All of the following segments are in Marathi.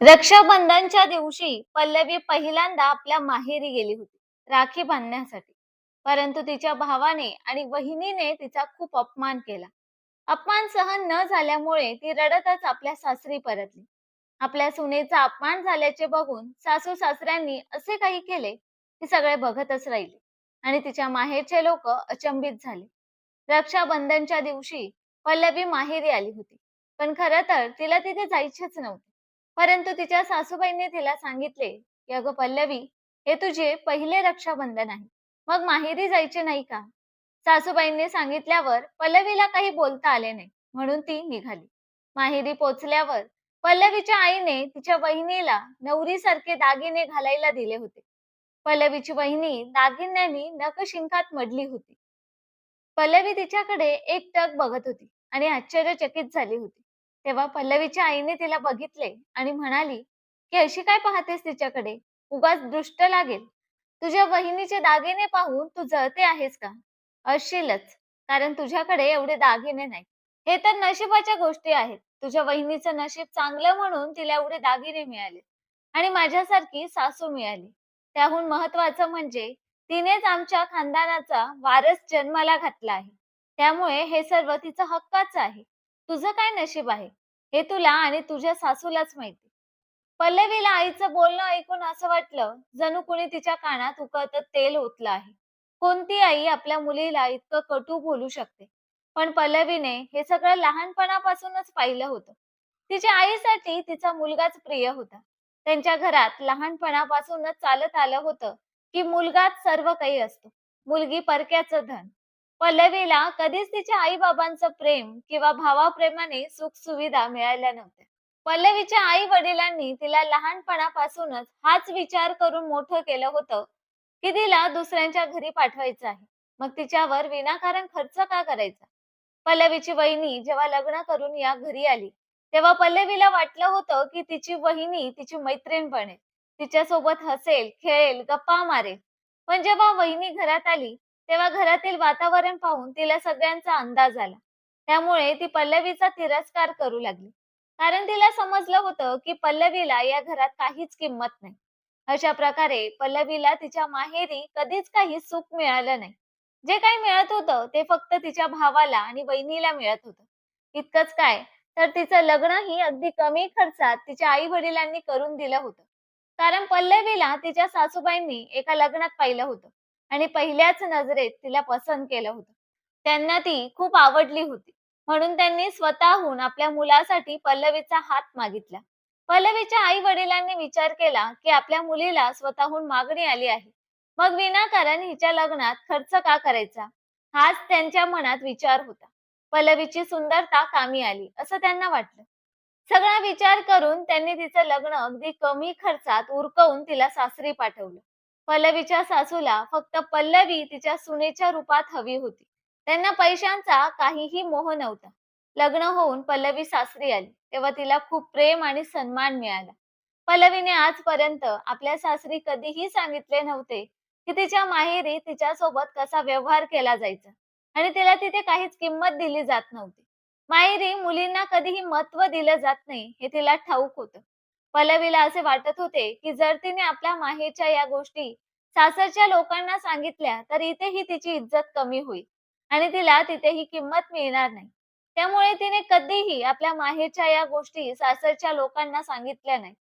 रक्षाबंधनच्या दिवशी पल्लवी पहिल्यांदा आपल्या माहेरी गेली होती राखी बांधण्यासाठी. परंतु तिच्या भावाने आणि वहिनीने तिचा खूप अपमान केला. अपमान सहन न झाल्यामुळे ती रडतच आपल्या सासरी परतली. आपल्या सुनेचा अपमान झाल्याचे बघून सासू सासऱ्यांनी असे काही केले की सगळे बघतच राहिले आणि तिच्या माहेरचे लोक अचंबित झाले. रक्षाबंधनच्या दिवशी पल्लवी माहेरी आली होती. पण खर तर तिला तिथे जायचेच नव्हते. परंतु तिच्या सासूबाईंनी तिला सांगितले की अगं पल्लवी हे तुझे पहिले रक्षाबंधन आहे. मग माहेरी जायचे नाही का? सासूबाईंनी सांगितल्यावर पल्लवीला काही बोलता आले नाही म्हणून ती निघाली. माहेरी पोचल्यावर पल्लवीच्या आईने तिच्या बहिणीला नवरीसारखे दागिने घालायला दिले होते. पल्लवीची बहिणी दागिन्यांनी नकशिंकात मडली होती. पल्लवी तिच्याकडे एक टक बघत होती आणि आश्चर्यचकित झाली होती. तेव्हा पल्लवीच्या आईने तिला बघितले आणि म्हणाली की अशी काय पाहतेस तिच्याकडे? उगाच दृष्ट लागेल. तुझ्या वहिनीचे दागिने पाहून तू जळते आहेस का? असशीलच कारण तुझ्याकडे एवढे दागिने नाही हे तर नशिबाच्या गोष्टी आहेत. तुझ्या वहिनीचं नशीब चांगलं म्हणून तिला एवढे दागिने मिळाले आणि माझ्यासारखी सासू मिळाली. त्याहून महत्वाचं म्हणजे तिनेच आमच्या खानदानाचा वारस जन्माला घातला आहे. त्यामुळे हे सर्व तिचं हक्काच आहे. तुझं काय नशीब आहे? हे तुला आणि तुझ्या सासूलाच माहिती. पल्लवीला आईचं बोलणं ऐकून असं वाटलं जणू कुणी तिच्या कानात उकळत तेल ओतलं आहे. कोणती आई आपल्या मुलीला इतकं कटू बोलू शकते? पण पल्लवीने हे सगळं लहानपणापासूनच पाहिलं होतं. तिच्या आईसाठी तिचा मुलगाच प्रिय होता. त्यांच्या घरात लहानपणापासूनच चालत आलं होतं की मुलगाच सर्व काही असतो. मुलगी परक्याचं धन. पल्लवीला कधीच तिच्या आई बाबांचं प्रेम किंवा भावाप्रेमाने सुख सुविधा मिळाल्या नव्हत्या. पल्लवीच्या आई वडिलांनी तिला लहानपणापासूनच हाच विचार करून मोठं केलं होतं की तिला दुसऱ्यांच्या घरी पाठवायचं आहे. मग तिच्यावर विनाकारण खर्च का करायचा? पल्लवीची वहिनी जेव्हा लग्न करून या घरी आली तेव्हा पल्लवीला वाटलं होतं की तिची वहिनी तिची मैत्रीण बनेल. तिच्यासोबत हसेल खेळेल गप्पा मारेल. पण जेव्हा वहिनी घरात आली तेव्हा घरातील वातावरण पाहून तिला सगळ्यांचा अंदाज आला. त्यामुळे ती पल्लवीचा तिरस्कार करू लागली. कारण तिला समजलं होतं की पल्लवीला या घरात काहीच किंमत नाही. अशा प्रकारे पल्लवीला तिच्या माहेरी कधीच काही सुख मिळालं नाही. जे काही मिळत होतं ते फक्त तिच्या भावाला आणि बहिणीला मिळत होतं. इतकंच काय तर तिचं लग्नही अगदी कमी खर्चात तिच्या आई वडिलांनी करून दिलं होतं. कारण पल्लवीला तिच्या सासूबाईंनी एका लग्नात पाहिलं होतं. आणि पहिल्याच नजरेत तिला पसंत केलं होतं. त्यांना ती खूप आवडली होती. म्हणून त्यांनी स्वतःहून आपल्या मुलासाठी पल्लवीचा हात मागितला. पल्लवीच्या आई वडिलांनी विचार केला की आपल्या मुलीला स्वतःहून मागणी आली आहे. मग विनाकारण हिच्या लग्नात खर्च का करायचा? हाच त्यांच्या मनात विचार होता. पल्लवीची सुंदरता कामी आली असं त्यांना वाटलं. सगळा विचार करून त्यांनी तिचं लग्न अगदी कमी खर्चात उरकवून तिला सासरी पाठवलं. पल्लवीच्या सासूला फक्त पल्लवी तिच्या सुनेच्या रूपात हवी होती. त्यांना पैशांचा काहीही मोह नव्हता. लग्न होऊन पल्लवी सासरी आली तेव्हा तिला खूप प्रेम आणि सन्मान मिळाला. पल्लवीने आजपर्यंत आपल्या सासरी कधीही सांगितले नव्हते की तिच्या माहेरी तिच्यासोबत कसा व्यवहार केला जायचा आणि तिला तिथे काहीच किंमत दिली जात नव्हती. माहेरी मुलींना कधीही महत्त्व दिलं जात नाही हे तिला ठाऊक होतं. पल्लवीला असे वाटत होते की जर तिने आपल्या माहेरच्या या गोष्टी सासरच्या लोकांना सांगितल्या तर इथेही तिची इज्जत कमी होईल आणि तिला तिथेही किंमत मिळणार नाही. त्यामुळे तिने कधीही आपल्या माहेरच्या या गोष्टी सासरच्या लोकांना सांगितल्या नाही.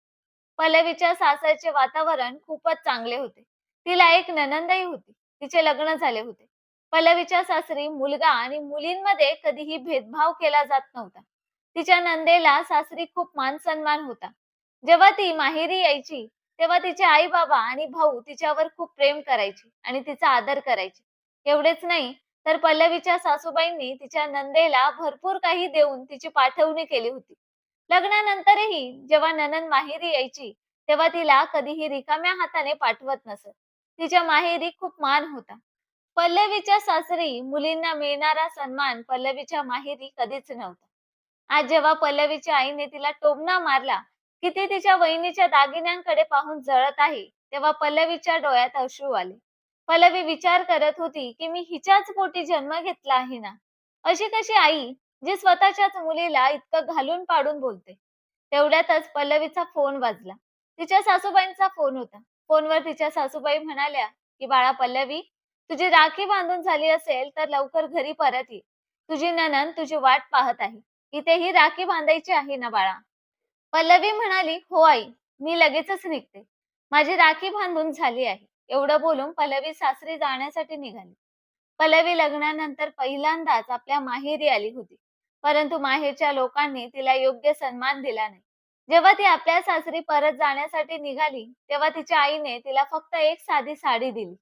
पल्लवीच्या सासरचे वातावरण खूपच चांगले होते. तिला एक ननंदही होती. तिचे लग्न झाले होते. पल्लवीच्या सासरी मुलगा आणि मुलींमध्ये कधीही भेदभाव केला जात नव्हता. तिच्या नंदेला सासरी खूप मान सन्मान होता. जेव्हा ती माहेरी यायची तेव्हा तिचे आई बाबा आणि भाऊ तिच्यावर खूप प्रेम करायचे आणि तिचा आदर करायचे. एवढेच नाही तर पल्लवीच्या सासूबाईंनी तिच्या नंदेला भरपूर काही देऊन तिची पाठवणी केली होती. लग्नानंतरही जेव्हा ननंद माहेरी यायची तेव्हा तिला कधीही रिकाम्या हाताने पाठवत नसत. तिच्या माहेरी खूप मान होता. पल्लवीच्या सासरी मुलींना मिळणारा सन्मान पल्लवीच्या माहेरी कधीच नव्हता. आज जेव्हा पल्लवीच्या आईने तिला टोमणा मारला की ती तिच्या वहिनीच्या दागिन्यांकडे पाहून जळत आहे तेव्हा पल्लवीच्या डोळ्यात अश्रू आले. पल्लवी विचार करत होती की मी हिच्याच पोटी जन्म घेतला आहे ना? अशी कशी आई जी स्वतःच्याच मुलीला इतकं घालून पाडून बोलते? तेवढ्यातच पल्लवीचा फोन वाजला. तिच्या सासूबाईंचा फोन होता. फोनवर तिच्या सासूबाई म्हणाल्या की बाळा पल्लवी तुझी राखी बांधून झाली असेल तर लवकर घरी परत ये. तुझी ननन तुझी वाट पाहत आहे. इथेही राखी बांधायची आहे ना बाळा? पल्लवी म्हणाली हो आई मी लगेचच निघते. माझी राखी बांधून झाली आहे. एवढं बोलून पल्लवी सासरी जाण्यासाठी निघाली. पल्लवी लग्नानंतर पहिल्यांदाच आपल्या माहेरी आली होती. परंतु माहेरच्या लोकांनी तिला योग्य सन्मान दिला नाही. जेव्हा ती आपल्या सासरी परत जाण्यासाठी निघाली तेव्हा तिच्या आईने तिला फक्त एक साधी साडी दिली.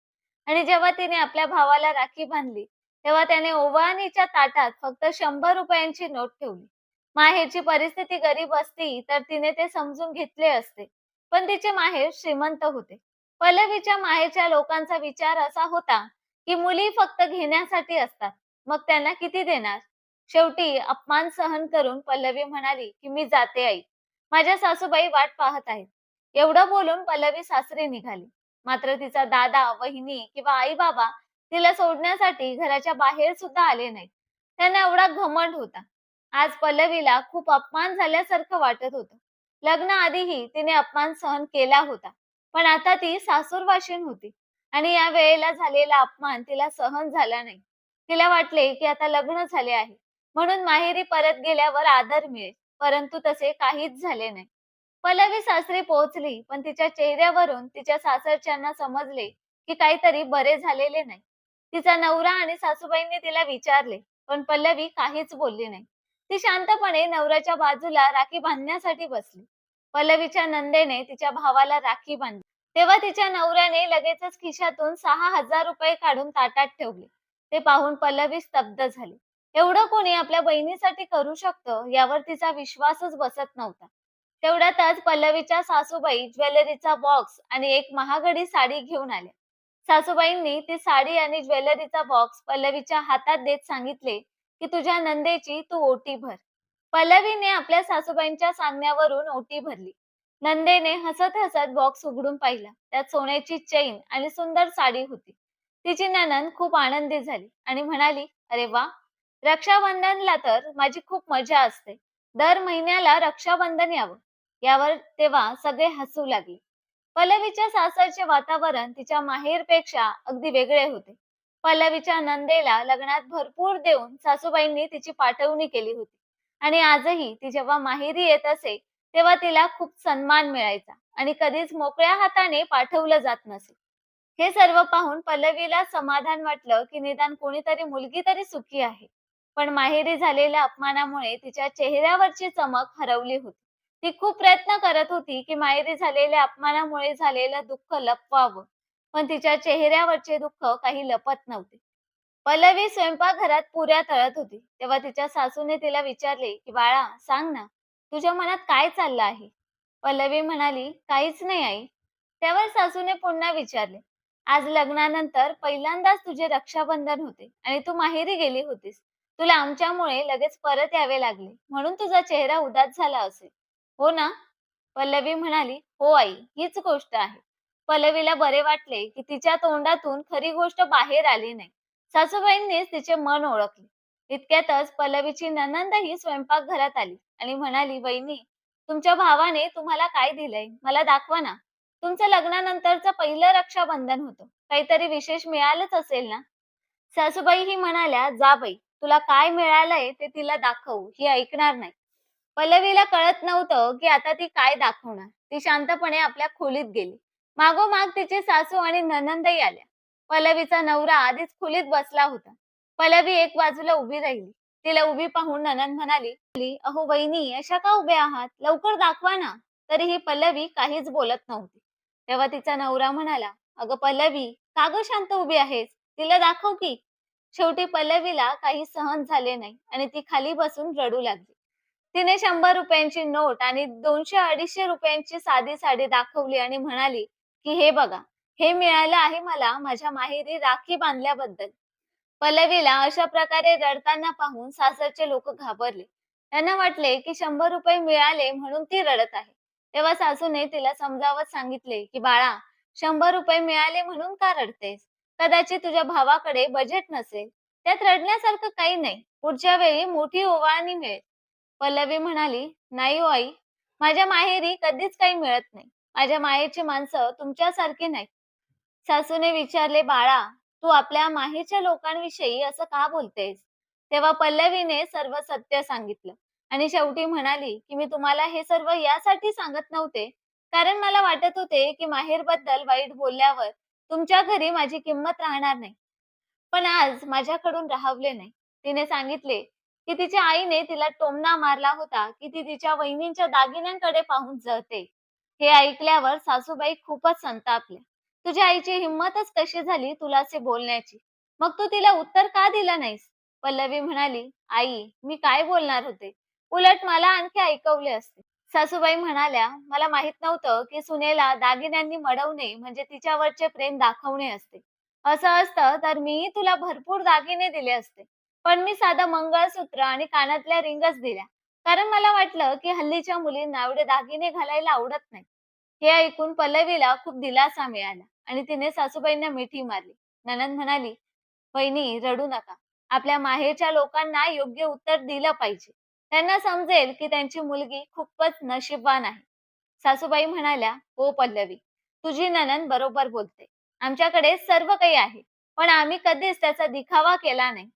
आणि जेव्हा तिने आपल्या भावाला राखी बांधली तेव्हा त्याने ओवाळणीच्या ताटात फक्त शंभर रुपयांची नोट ठेवली. माहेरची परिस्थिती गरीब असती तर तिने ते समजून घेतले असते. पण तिचे माहेर श्रीमंत होते. पल्लवीच्या माहेरच्या लोकांचा विचार असा होता की मुली फक्त घेण्यासाठी असतात. मग त्यांना किती देणार? शेवटी अपमान सहन करून पल्लवी म्हणाली की मी जाते आई. माझ्या सासूबाई वाट पाहत आहेत. एवढं बोलून पल्लवी सासरी निघाली. मात्र तिचा दादा वहिनी किंवा आई बाबा तिला सोडण्यासाठी घराच्या बाहेर सुद्धा आले नाही त्यांना एवढा घमंड होता. आज पल्लवीला खूप अपमान झाल्यासारखं वाटत होतं. लग्न आधीही तिने अपमान सहन केला होता पण आता ती सासूरवाशीन होती आणि या वेळेला झालेला अपमान तिला सहन झाला नाही. तिला वाटले की आता लग्न झाले आहे म्हणून माहेरी परत गेल्यावर आदर मिळेल परंतु तसे काहीच झाले नाही. पल्लवी सासरी पोहोचली पण तिच्या चेहऱ्यावरून तिच्या सासरच्यांना समजले की काहीतरी बरे झालेले नाही. तिचा नवरा आणि सासूबाईंनी तिला विचारले पण पल्लवी काहीच बोलली नाही. ती शांतपणे नवऱ्याच्या बाजूला राखी बांधण्यासाठी बसली. पल्लवीच्या नंदेने तिच्या भावाला राखी बांधली. तेव्हा तिच्या नवऱ्याने लगेचच खिशातून सहा हजार रुपये काढून ताटात ठेवले. ते पाहून पल्लवी स्तब्ध झाली. एवढं कोणी आपल्या बहिणीसाठी करू शकतं यावर तिचा विश्वासच बसत नव्हता. तेवढ्यातच पल्लवीच्या सासूबाई ज्वेलरीचा बॉक्स आणि एक महागडी साडी घेऊन आल्या. सासूबाईंनी ती साडी आणि ज्वेलरीचा बॉक्स पल्लवीच्या हातात देत सांगितले की तुझ्या नंदेची तू ओटी भर. पल्लवीने आपल्या सासूबाईंच्या सांगण्यावरून ओटी भरली. नंदेने हसत हसत बॉक्स उघडून पाहिला. त्यात सोन्याची चैन आणि सुंदर साडी होती. तिची ननंद खूप आनंदी झाली आणि म्हणाली अरे वा! रक्षाबंधनला तर माझी खूप मजा असते. दर महिन्याला रक्षाबंधन यावं. यावर तेव्हा सगळे हसू लागले. पल्लवीच्या सासरचे वातावरण तिच्या माहेरपेक्षा अगदी वेगळे होते. पल्लवीच्या नंदेला लग्नात भरपूर देऊन सासूबाईंनी तिची पाठवणी केली होती. आणि आजही ती जेव्हा माहेरी येत असे तेव्हा तिला खूप सन्मान मिळायचा आणि कधीच मोकळ्या हाताने पाठवलं जात नसे. हे सर्व पाहून पल्लवीला समाधान वाटलं की निदान कोणीतरी मुलगी तरी सुखी आहे. पण माहेरी झालेल्या अपमानामुळे तिच्या चेहऱ्यावरची चमक हरवली होती. ती खूप प्रयत्न करत होती की माहेरी झालेल्या अपमानामुळे झालेलं दुःख लपवावं. पण तिच्या चेहऱ्यावरचे दुःख काही लपत नव्हते. पल्लवी स्वयंपाकघरात पुऱ्या तळत होती. तेव्हा तिच्या सासूने तिला विचारले की बाळा सांग ना तुझ्या मनात काय चाललं आहे? पल्लवी म्हणाली काहीच नाही आई. त्यावर सासूने पुन्हा विचारले आज लग्नानंतर पहिल्यांदाच तुझे रक्षाबंधन होते आणि तू माहेरी गेली होतीस. तुला आमच्यामुळे लगेच परत यावे लागले. म्हणून तुझा चेहरा उदास झाला असेल. हो ना? पल्लवी म्हणाली हो आई हीच गोष्ट आहे. पल्लवीला बरे वाटले की तिच्या तोंडातून खरी गोष्ट बाहेर आली नाही. सासूबाईंनीच तिचे मन ओळखले. इतक्यातच पल्लवीची ननंदही स्वयंपाकघरात आली आणि म्हणाली बहिणी तुमच्या भावाने तुम्हाला काय दिलंय? मला दाखवा ना. तुमचं लग्नानंतरचं पहिलं रक्षाबंधन होतं. काहीतरी विशेष मिळालंच असेल ना? सासूबाई ही म्हणाल्या जा बाई तुला काय मिळालंय ते तिला दाखवू. ही ऐकणार नाही. पल्लवीला कळत नव्हतं की आता ती काय दाखवणार. ती शांतपणे आपल्या खोलीत गेली. मागोमाग तिचे सासू आणि ननंदही आल्या. पल्लवीचा नवरा आधीच खोलीत बसला होता. पल्लवी एक बाजूला उभी राहिली. तिला उभी पाहून ननंद म्हणाली अहो वहिनी अशा का उभ्या आहात? लवकर दाखवा ना. तरीही पल्लवी काहीच बोलत नव्हती. तेव्हा तिचा नवरा म्हणाला अगं पल्लवी का ग शांत उभी आहेस? तिला दाखव की. शेवटी पल्लवीला काही सहन झाले नाही आणि ती खाली बसून रडू लागली. तिने शंभर रुपयांची नोट आणि दोनशे अडीचशे रुपयांची साधी साडी दाखवली आणि म्हणाली की हे बघा हे मिळालं आहे मला माझ्या माहेरी राखी बांधल्याबद्दल. पल्लवीला अशा प्रकारे रडताना पाहून सासरचे लोक घाबरले. त्यांना वाटले की शंभर रुपये मिळाले म्हणून ती रडत आहे. तेव्हा सासूने तिला समजावत सांगितले की बाळा शंभर रुपये मिळाले म्हणून का रडतेस? कदाचित तुझ्या भावाकडे बजेट नसेल. त्यात रडण्यासारखं काही नाही. पुढच्या वेळी मोठी ओवाळणी मिळेल. पल्लवी म्हणाली नाही ओ आई माझ्या माहेरी कधीच काही मिळत नाही. माझ्या मायेची माणसं तुमच्यासारखी नाही सासूने विचारले बाळा तू आपल्या माहेरच्या लोकांविषयी असं का बोलतेस? तेव्हा पल्लवीने सर्व सत्य सांगितलं आणि शेवटी म्हणाली की मी तुम्हाला हे सर्व यासाठी सांगत नव्हते. कारण मला वाटत होते की माहेरबद्दल वाईट बोलल्यावर तुमच्या घरी माझी किंमत राहणार नाही. पण आज माझ्याकडून राहवले नाही. तिने सांगितले की तिच्या आईने तिला टोमणा मारला होता की ती तिच्या वहिनींच्या दागिन्यांकडे पाहून जळते. हे ऐकल्यावर सासूबाई खूपच संतापल्या. तुझ्या आईची हिंमतच कशी झाली तुला असे बोलण्याची? मग तू तिला उत्तर का दिलं नाहीस? पल्लवी म्हणाली आई मी काय बोलणार होते? उलट मला आणखी ऐकवले असते. सासूबाई म्हणाल्या मला माहीत नव्हतं की सुनेला दागिन्यांनी मडवणे म्हणजे तिच्यावरचे प्रेम दाखवणे असते. असं असतं तर मीही तुला भरपूर दागिने दिले असते. पण मी साधं मंगळसूत्र आणि कानातल्या रिंगच दिल्या. कारण मला वाटलं की हल्लीच्या मुलींना एवढे दागिने घालायला आवडत नाही. हे ऐकून पल्लवीला खूप दिलासा मिळाला आणि तिने सासूबाईंना मिठी मारली. ननंद म्हणाली बहिणी रडू नका. आपल्या माहेरच्या लोकांना योग्य उत्तर दिलं पाहिजे. त्यांना समजेल की त्यांची मुलगी खूपच नशीबवान आहे. सासूबाई म्हणाल्या हो पल्लवी तुझी ननंद बरोबर बोलते. आमच्याकडे सर्व काही आहे पण आम्ही कधीच त्याचा दिखावा केला नाही.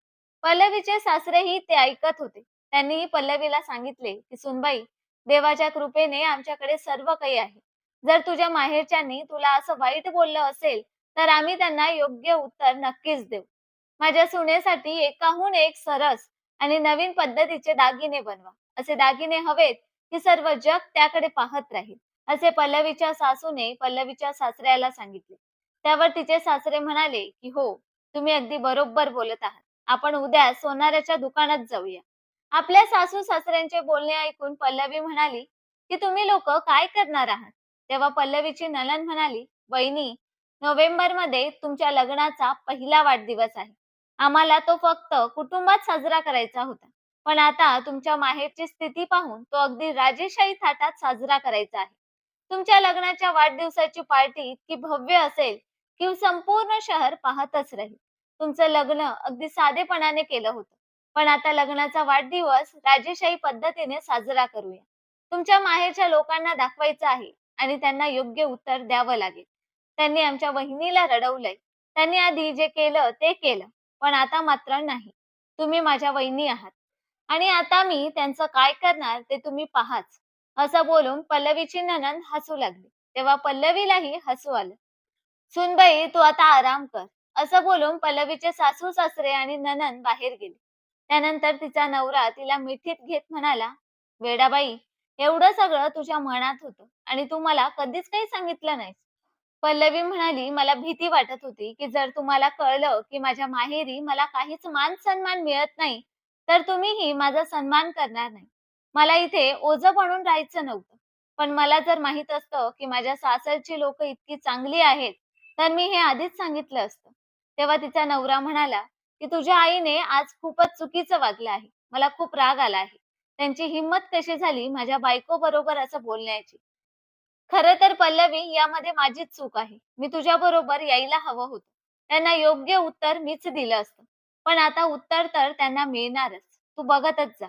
पल्लवीचे सासरेही ते ऐकत होते. त्यांनीही पल्लवीला सांगितले की सुनबाई देवाच्या कृपेने आमच्याकडे सर्व काही आहे. जर तुझ्या माहेरच्यांनी तुला असं वाईट बोललं असेल तर आम्ही त्यांना योग्य उत्तर नक्कीच देऊ. माझ्या सुनेसाठी एकाहून एक सरस आणि नवीन पद्धतीचे दागिने बनवा. असे दागिने हवेत की सर्व जग त्याकडे पाहत राहील असे पल्लवीच्या सासूने पल्लवीच्या सासऱ्याला सांगितले. त्यावर तिचे सासरे म्हणाले की हो तुम्ही अगदी बरोबर बोलत आहात. आपण उद्या सोनाऱ्याच्या दुकानात जाऊया. आपल्या सासू सासऱ्यांचे बोलणे ऐकून पल्लवी म्हणाली की तुम्ही लोक काय करणार आहात? तेव्हा पल्लवीची नलन म्हणाली वहिनी नोव्हेंबरमध्ये तुमच्या लग्नाचा पहिला वाढदिवस आहे. आम्हाला तो फक्त कुटुंबात साजरा करायचा होता. पण आता तुमच्या माहेरची स्थिती पाहून तो अगदी राजेशाही थाटात साजरा करायचा आहे. तुमच्या लग्नाच्या वाढदिवसाची पार्टी इतकी भव्य असेल की संपूर्ण शहर पाहतच राहील. तुमचं लग्न अगदी साधेपणाने केलं होतं. पण आता लग्नाचा वाढदिवस राजेशाही पद्धतीने साजरा करूया. तुमच्या माहेरच्या लोकांना दाखवायचं आहे आणि त्यांना योग्य उत्तर द्यावं लागेल. त्यांनी आमच्या वहिनीला रडवलंय. त्यांनी आधी जे केलं ते केलं पण आता मात्र नाही. तुम्ही माझ्या वहिनी आहात. आणि आता मी त्यांचं काय करणार ते तुम्ही पाहाच. असं बोलून पल्लवीची ननंद हसू लागली. तेव्हा पल्लवीलाही हसू आलं. सुनबाई तू आता आराम कर. असं बोलून पल्लवीचे सासू सासरे आणि ननन बाहेर गेले. त्यानंतर तिचा नवरा तिला मिठीत घेत म्हणाला वेडाबाई एवढं सगळं तुझ्या मनात होतं आणि तू मला कधीच काही सांगितलं नाहीस. पल्लवी म्हणाली मला भीती वाटत होती की जर तुम्हाला कळलं की माझ्या माहेरी मला काहीच मान सन्मान मिळत नाही तर तुम्हीही माझा सन्मान करणार नाही. मला इथे ओझं बनून राहायचं नव्हतं. पण मला जर माहीत असतं की माझ्या सासरची लोक इतकी चांगली आहेत तर मी हे आधीच सांगितलं असतं. तेव्हा तिचा नवरा म्हणाला की तुझ्या आईने आज खूपच चुकीचं वागलं आहे. मला खूप राग आला आहे. त्यांची हिंमत कशी झाली माझ्या बायको बरोबर असं बोलण्याची? खर तर पल्लवी यामध्ये माझीच चूक आहे. मी तुझ्या बरोबर यायला हवं होतं. त्यांना योग्य उत्तर मीच दिलं असतं. पण आता उत्तर तर त्यांना मिळणारच. तू बघतच जा.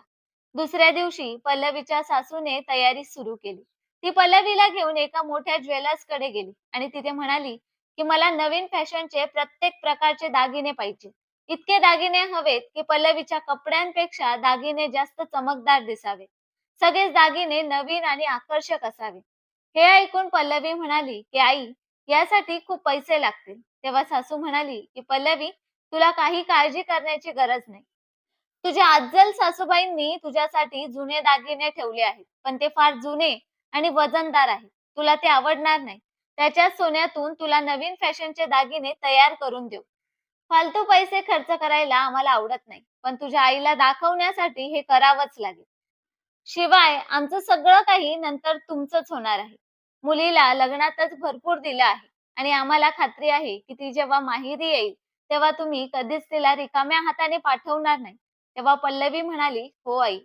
दुसऱ्या दिवशी पल्लवीच्या सासूने तयारी सुरू केली. ती पल्लवीला घेऊन एका मोठ्या ज्वेलर्सकडे गेली आणि तिथे म्हणाली की मला नवीन फॅशनचे प्रत्येक प्रकारचे दागिने पाहिजे. इतके दागिने हवेत की पल्लवीच्या कपड्यांपेक्षा दागिने जास्त चमकदार दिसावे सगळेच दागिने नवीन आणि आकर्षक असावे. हे ऐकून पल्लवी म्हणाली की आई यासाठी खूप पैसे लागतील. तेव्हा सासू म्हणाली की पल्लवी तुला काही काळजी करण्याची गरज नाही. तुझ्या आजल सासूबाईंनी तुझ्यासाठी जुने दागिने ठेवले आहेत पण ते फार जुने आणि वजनदार आहेत. तुला ते आवडणार नाही. त्याच्या सोन्यातून तुला नवीन फॅशनचे दागिने तयार करून देऊ. फालतू पैसे खर्च करायला आम्हाला आवडत नाही. पण तुझ्या आईला दाखवण्यासाठी हे करावंच लागेल. शिवाय आमचं सगळं काही नंतर तुमचंच होणार आहे. मुलीला लग्नातच भरपूर दिलं आहे. आणि आम्हाला खात्री आहे की ती जेव्हा माहिती येईल तेव्हा तुम्ही कधीच तिला रिकाम्या हाताने पाठवणार नाही. तेव्हा पल्लवी म्हणाली हो आई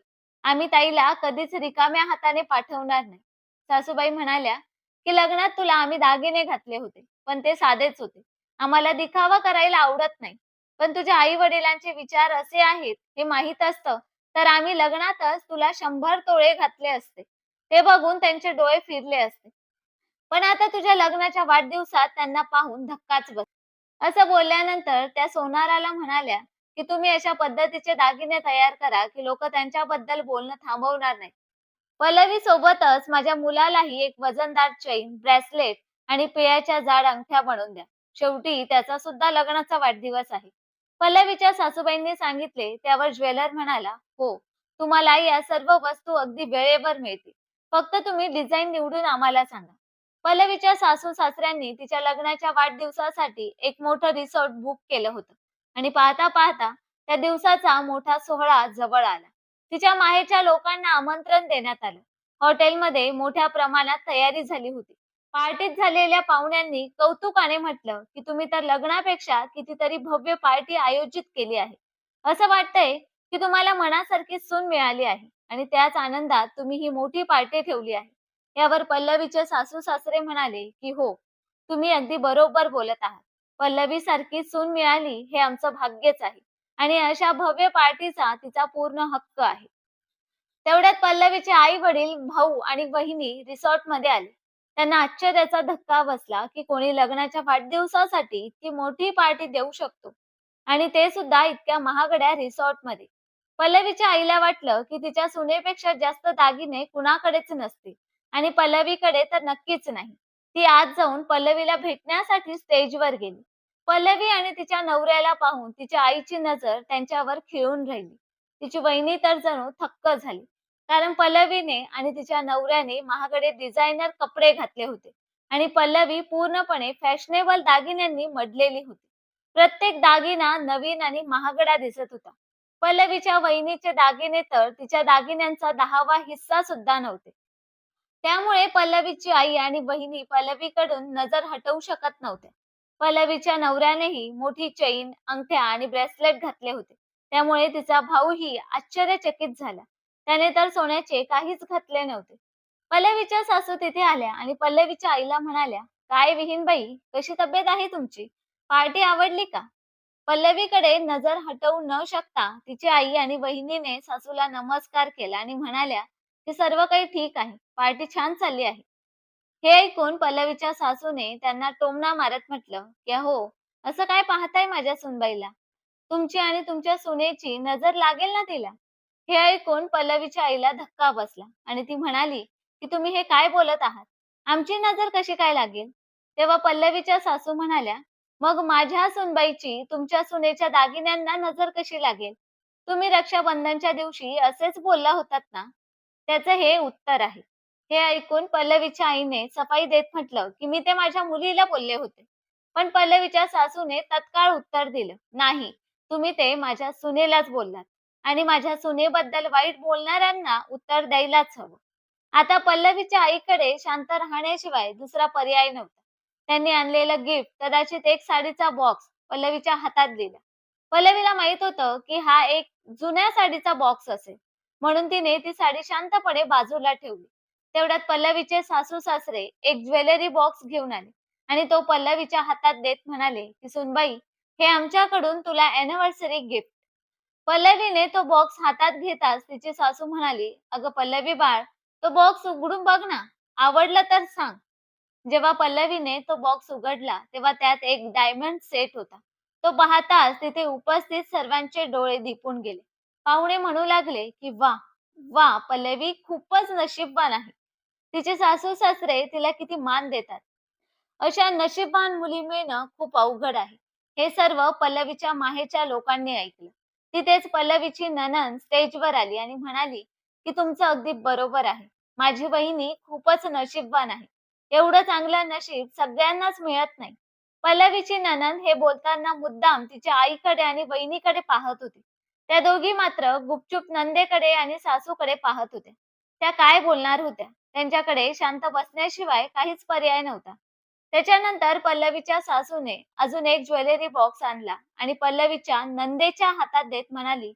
आम्ही ताईला कधीच रिकाम्या हाताने पाठवणार नाही. सासूबाई म्हणाल्या की लग्नात तुला आम्ही दागिने घातले होते पण ते साधेच होते. आम्हाला दिखावा करायला आवडत नाही. पण तुझ्या आई वडिलांचे विचार असे आहेत हे माहीत असतं तर आम्ही लग्नातच तुला शंभर तोळे घातले असते. ते बघून त्यांचे डोळे फिरले असते. पण आता तुझ्या लग्नाच्या वाढदिवसात त्यांना पाहून धक्काच बस. असं बोलल्यानंतर त्या सोनाराला म्हणाल्या की तुम्ही अशा पद्धतीचे दागिने तयार करा की लोक त्यांच्याबद्दल बोलणं थांबवणार नाही पल्लवी सोबतच माझ्या मुलालाही एक वजनदार चैन ब्रेसलेट आणि पेयाच्या जाड अंगठ्या बनवून द्या. शेवटी त्याचा सुद्धा लग्नाचा वाढदिवस आहे. पल्लवीच्या सासूबाईंनी सांगितले त्यावर ज्वेलर म्हणाला हो तुम्हाला या सर्व वस्तू अगदी वेळेवर मिळतील. फक्त तुम्ही डिझाईन निवडून आम्हाला सांगा. पल्लवीच्या सासू सासऱ्यांनी तिच्या लग्नाच्या वाढदिवसासाठी एक मोठं रिसॉर्ट बुक केलं होतं. आणि पाहता पाहता त्या दिवसाचा मोठा सोहळा जवळ आला. तिच्या माहेरच्या लोकांना आमंत्रण देण्यात आलं. हॉटेलमध्ये मोठ्या प्रमाणात तयारी झाली होती. पार्टीत झालेल्या पाहुण्यांनी कौतुकाने म्हटलं की तुम्ही तर लग्नापेक्षा कितीतरी भव्य पार्टी आयोजित केली आहे. असं वाटतंय की तुम्हाला मनासारखी सून मिळाली आहे आणि त्याच आनंदात तुम्ही ही मोठी पार्टी ठेवली आहे. यावर पल्लवीचे सासू सासरे म्हणाले की हो तुम्ही अगदी बरोबर बोलत आहात. पल्लवी सारखी सून मिळाली हे आमचं भाग्यच आहे आणि अशा भव्य पार्टीचा तिचा पूर्ण हक्क आहे. तेवढ्यात पल्लवीचे आई वडील भाऊ आणि बहिणी रिसॉर्टमध्ये आले. त्यांना आश्चर्याचा धक्का बसला की कोणी लग्नाच्या वाढदिवसासाठी इतकी मोठी पार्टी देऊ शकतो. आणि ते सुद्धा इतक्या महागड्या रिसॉर्टमध्ये. पल्लवीच्या आईला वाटलं की तिच्या सुनेपेक्षा जास्त दागिने कुणाकडेच नसतील आणि पल्लवीकडे तर नक्कीच नाही. ती आज जाऊन पल्लवीला भेटण्यासाठी स्टेजवर गेली. पल्लवी आणि तिच्या नवऱ्याला पाहून तिच्या आईची नजर त्यांच्यावर खिळून राहिली. तिची वहिनी तर जणू थक्क झाली. कारण पल्लवीने आणि तिच्या नवऱ्याने महागडे डिझायनर कपडे घातले होते. आणि पल्लवी पूर्णपणे फॅशनेबल दागिन्यांनी मडलेली होती. प्रत्येक दागिना नवीन आणि महागडा दिसत होता. पल्लवीच्या वहिनीचे दागिने तर तिच्या दागिन्यांचा दहावा हिस्सा सुद्धा नव्हते. त्यामुळे पल्लवीची आई आणि बहिणी पल्लवीकडून नजर हटवू शकत नव्हत्या पल्लवीच्या नवऱ्यानेही मोठी चैन अंगठ्या आणि ब्रेसलेट घातले होते. त्यामुळे तिचा भाऊही आश्चर्यचकित झाला. त्याने तर सोन्याचे काहीच घातले नव्हते. पल्लवीच्या सासू तिथे आल्या आणि पल्लवीच्या आईला म्हणाल्या काय विहीन बाई कशी तब्येत आहे तुमची? पार्टी आवडली का? पल्लवीकडे नजर हटवू न शकता तिची आई आणि बहिणीने सासूला नमस्कार केला आणि म्हणाल्या की सर्व काही ठीक आहे. पार्टी छान चालली आहे. हे ऐकून पल्लवीच्या सासूने त्यांना टोमणा मारत म्हटलं की हो? असं काय पाहताय माझ्या सुनबाईला? तुमची आणि तुमच्या सुनेची नजर लागेल ना तिला? हे ऐकून पल्लवीच्या आईला धक्का बसला आणि ती म्हणाली की तुम्ही हे काय बोलत आहात? आमची नजर कशी काय लागेल? तेव्हा पल्लवीच्या सासू म्हणाल्या मग माझ्या सुनबाईची तुमच्या सुनेच्या दागिन्यांना नजर कशी लागेल? तुम्ही रक्षाबंधनच्या दिवशी असेच बोलला होतात ना? त्याचं हे उत्तर आहे. हे ऐकून पल्लवीच्या आईने सफाई देत म्हटलं की मी ते माझ्या मुलीला बोलले होते. पण पल्लवीच्या सासूने तत्काळ उत्तर दिलं नाही तुम्ही ते माझ्या सुनेलाच बोललात. आणि माझ्या सुनेबद्दल वाईट बोलणाऱ्यांना उत्तर द्यायलाच हवं. आता पल्लवीच्या आईकडे शांत राहण्याशिवाय दुसरा पर्याय नव्हता. त्यांनी आणलेलं गिफ्ट कदाचित एक साडीचा बॉक्स पल्लवीच्या हातात दिला. पल्लवीला माहीत होतं की हा एक जुन्या साडीचा बॉक्स असेल. म्हणून तिने ती साडी शांतपणे बाजूला ठेवली. तेवढ्यात पल्लवीचे सासू सासरे एक ज्वेलरी बॉक्स घेऊन आले आणि तो पल्लवीच्या हातात देत म्हणाले की सुनबाई हे आमच्याकडून तुला अॅनिव्हर्सरी गिफ्ट पल्लवीने तो बॉक्स हातात घेताच तिची सासू म्हणाली अगं पल्लवी बाळ तो बॉक्स उघडून बघ ना आवडला तर सांग. जेव्हा पल्लवीने तो बॉक्स उघडला तेव्हा त्यात एक डायमंड सेट होता. तो पाहताच तिथे उपस्थित सर्वांचे डोळे दिपून गेले. पाहुणे म्हणू लागले की वा वा पल्लवी खूपच नशीबवान आहे. तिचे सासू सासरे तिला किती मान देतात. अशा नशीबवान मुली मिळणं खूप अवघड आहे. हे सर्व पल्लवीच्या माहेच्या लोकांनी ऐकलं. तिथेच पल्लवीची ननन स्टेजवर आली आणि म्हणाली की तुमचं अगदी बरोबर आहे. माझी बहिणी खूपच नशीबवान आहे. एवढं चांगलं नशीब सगळ्यांनाच मिळत नाही. पल्लवीची ननन हे बोलताना मुद्दाम तिच्या आईकडे आणि बहिणीकडे पाहत होती. त्या दोघी मात्र गुपचूप नंदेकडे आणि सासूकडे पाहत होत्या. त्या काय बोलणार होत्या? त्यांच्याकडे शांत बसण्याशिवाय काहीच पर्याय नव्हता. त्याच्यानंतर पल्लवीच्या सासूने अजून एक ज्वेलरी बॉक्स आणला आणि पल्लवीच्या नंदेच्या हातात देत म्हणाली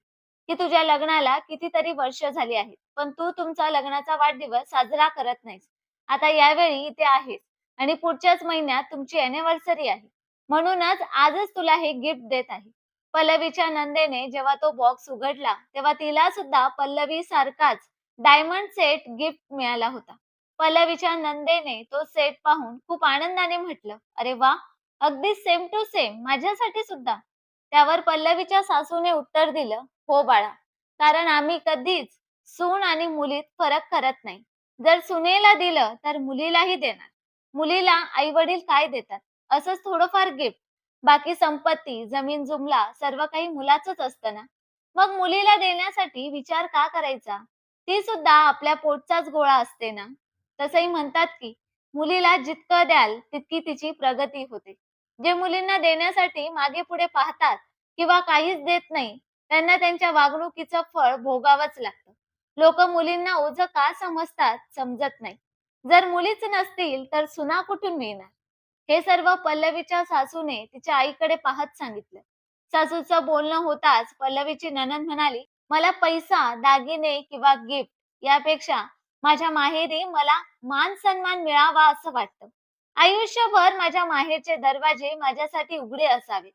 की तुझ्या लग्नाला कितीतरी वर्ष झाली आहेत पण तू तुमचा लग्नाचा वाढदिवस साजरा करत नाहीस. आता यावेळी इथे आहेस आणि पुढच्याच महिन्यात तुमची अॅनिव्हर्सरी आहे. म्हणूनच आजच तुला हे गिफ्ट देत आहे. पल्लवीच्या नंदेने जेव्हा तो बॉक्स उघडला तेव्हा तिला सुद्धा पल्लवी सारखाच डायमंड सेट गिफ्ट मिळाला होता. पल्लवीच्या नंदेने तो सेट पाहून खूप आनंदाने म्हटलं अरे वा अगदी सेम टू सेम माझ्यासाठी सुद्धा. त्यावर पल्लवीच्या सासूने उत्तर दिलं हो बाळा कारण आम्ही कधीच सून आणि मुलीत फरक करत नाही. जर सुनेला दिलं तर मुलीलाही देणार. मुलीला आई वडील काय देतात? असंच थोडंफार गिफ्ट बाकी संपत्ती जमीन जुमला सर्व काही मुलाचंच असतं ना? मग मुलीला देण्यासाठी विचार का करायचा? ती सुद्धा आपल्या पोटचाच गोळा असते ना? तसंही म्हणतात की मुलीला जितकं द्याल तितकी तिची प्रगती होते. जे मुलींना देण्यासाठी मागे पुढे पाहतात किंवा काहीच देत नाही त्यांना त्यांच्या वागणुकीचं फळ भोगावंच लागतं. लोक मुलींना ओझ का समजतात समजत नाही. जर मुलीच नसतील तर सुना कुठून मिळणार? हे सर्व पल्लवीच्या सासूने तिच्या आईकडे पाहत सांगितलं. सासूचं बोलणं होताच पल्लवीची ननंद म्हणाली मला पैसा दागिने किंवा गिफ्ट यापेक्षा माझ्या माहेरी मला मान सन्मान मिळावा असं वाटतं. आयुष्यभर माझ्या माहेरचे दरवाजे माझ्यासाठी उघडे असावे.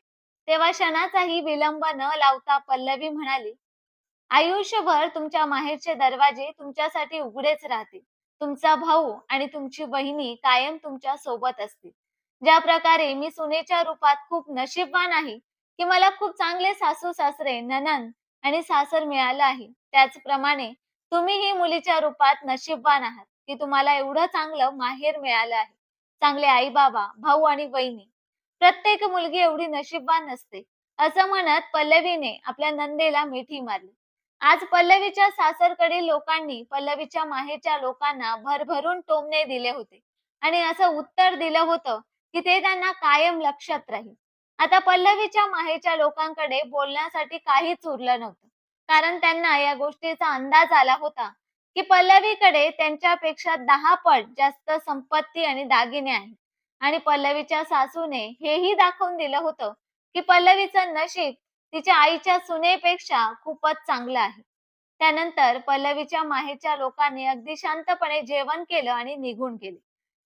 तेव्हा क्षणाचाही विलंब न लावता पल्लवी म्हणाली आयुष्यभर तुमच्या माहेरचे दरवाजे तुमच्यासाठी उघडेच राहतील. तुमचा भाऊ आणि तुमची बहिणी कायम तुमच्यासोबत असतील. ज्या प्रकारे मी सुनेच्या रूपात खूप नशीबवान आहे की मला खूप चांगले सासू सासरे ननंद आणि सासर मिळालं आहे त्याचप्रमाणे तुम्ही ही मुलीच्या रूपात नशीबवान आहात. की तुम्हाला एवढं चांगलं माहेर मिळालं आहे. चांगले आई बाबा भाऊ आणि बहिणी प्रत्येक मुलगी एवढी नशीबवान नसते. असं म्हणत पल्लवीने आपल्या नंदेला मिठी मारली. आज पल्लवीच्या सासरकडील लोकांनी पल्लवीच्या माहेरच्या लोकांना भरभरून टोमणे दिले होते. आणि असं उत्तर दिलं होतं की ते त्यांना कायम लक्षात राहील. आता पल्लवीच्या माहेरच्या लोकांकडे बोलण्यासाठी काहीच उरलं नव्हतं. कारण त्यांना या गोष्टीचा अंदाज आला होता की पल्लवीकडे त्यांच्यापेक्षा दहा पट जास्त संपत्ती आणि दागिने आहेत. आणि पल्लवीच्या सासूने हेही दाखवून दिलं होतं की पल्लवीचं नशीब तिच्या आईच्या सुनेपेक्षा खूपच चांगलं आहे. त्यानंतर पल्लवीच्या माहेरच्या लोकांनी अगदी शांतपणे जेवण केलं आणि निघून गेले.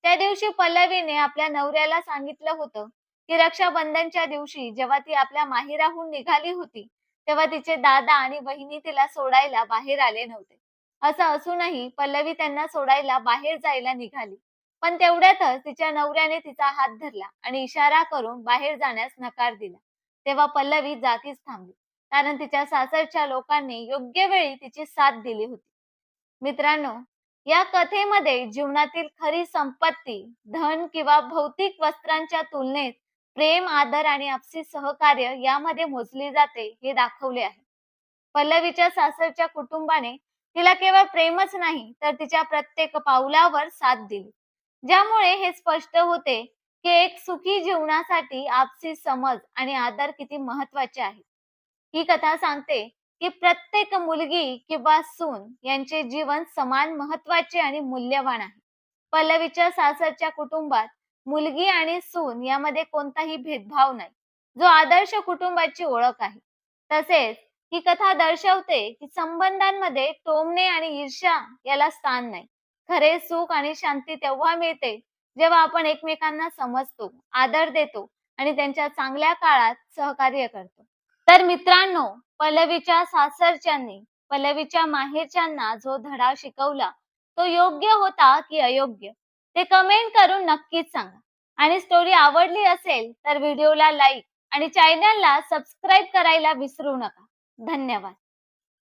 त्या दिवशी पल्लवीने आपल्या नवऱ्याला सांगितलं होतं की रक्षाबंधनच्या दिवशी जेव्हा ती आपल्या माहिराहून निघाली होती तेव्हा तिचे दादा आणि बहिणी तिला सोडायला बाहेर आले नव्हते. असं असूनही पल्लवी त्यांना सोडायला बाहेर जायला निघाली. पण तेवढ्यातच तिच्या नवऱ्याने तिचा हात धरला आणि इशारा करून बाहेर जाण्यास नकार दिला. तेव्हा पल्लवी जागीच थांबली. कारण तिच्या सासरच्या लोकांनी योग्य वेळी तिची साथ दिली होती. मित्रांनो या कथेमध्ये जीवनातील खरी संपत्ती धन किंवा भौतिक वस्त्रांच्या तुलनेत प्रेम आदर आणि आपसी सहकार्य यामध्ये मोजले जाते हे दाखवले आहे. पल्लवीच्या सासरच्या कुटुंबाने तिला केवळ प्रेमच नाही तर तिच्या प्रत्येक पावलावर साथ दिली. ज्यामुळे हे स्पष्ट होते की एक सुखी जीवनासाठी आपसी समज आणि आदर किती महत्त्वाचे आहे. ही कथा सांगते की प्रत्येक मुलगी किंवा सून यांचे जीवन समान महत्त्वाचे आणि मूल्यवान आहे. पल्लवीच्या सासरच्या कुटुंबात मुलगी आणि सून यामध्ये कोणताही भेदभाव नाही. जो आदर्श कुटुंबाची ओळख आहे. तसेच ही कथा दर्शवते की संबंधांमध्ये टोमणे आणि ईर्ष्या याला स्थान नाही. खरे सुख आणि शांती तेव्हा मिळते जेव्हा आपण एकमेकांना समजतो आदर देतो आणि त्यांच्या चांगल्या काळात सहकार्य करतो. तर मित्रांनो पल्लवीच्या सासरच्यांनी पल्लवीच्या माहेरच्यांना जो धडा शिकवला तो योग्य होता की अयोग्य? ते कमेंट करून नक्कीच सांगा. आणि स्टोरी आवडली असेल तर व्हिडिओला लाईक आणि चॅनलला सबस्क्राईब करायला विसरू नका. धन्यवाद.